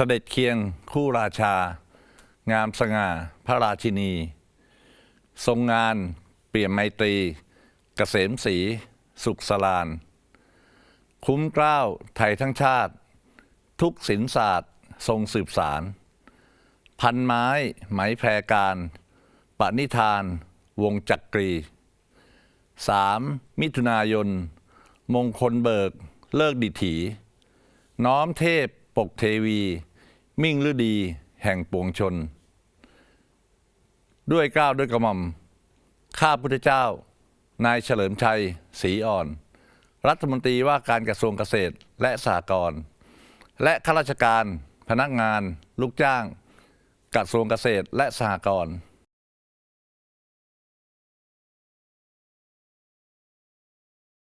เสด็จเคียงคู่ราชา งามสง่าพระราชินี ทรงงานเปี่ยมไมตรีเกษมศรีสุขสลาน คุ้มเกล้าวไทยทั้งชาติ ทุกศิลศาสตร์ทรงสืบสาร พันไม้ไหมแพรการปณิธาน วงจักรี 3. มิถุนายน มงคลเบิก เลิกดิถี น้อมเทพปกเทวี มิ่งฤดีแห่งปวงชน ด้วยเกล้าวด้วยกระหม่อม ข้าพุทธเจ้า นายเฉลิมชัยศรีอ่อน รัฐมนตรีว่าการกระทรวงเกษตรและสหกรณ์และข้าราชการ พนักงาน ลูกจ้าง กระทรวงเกษตรและสหกรณ์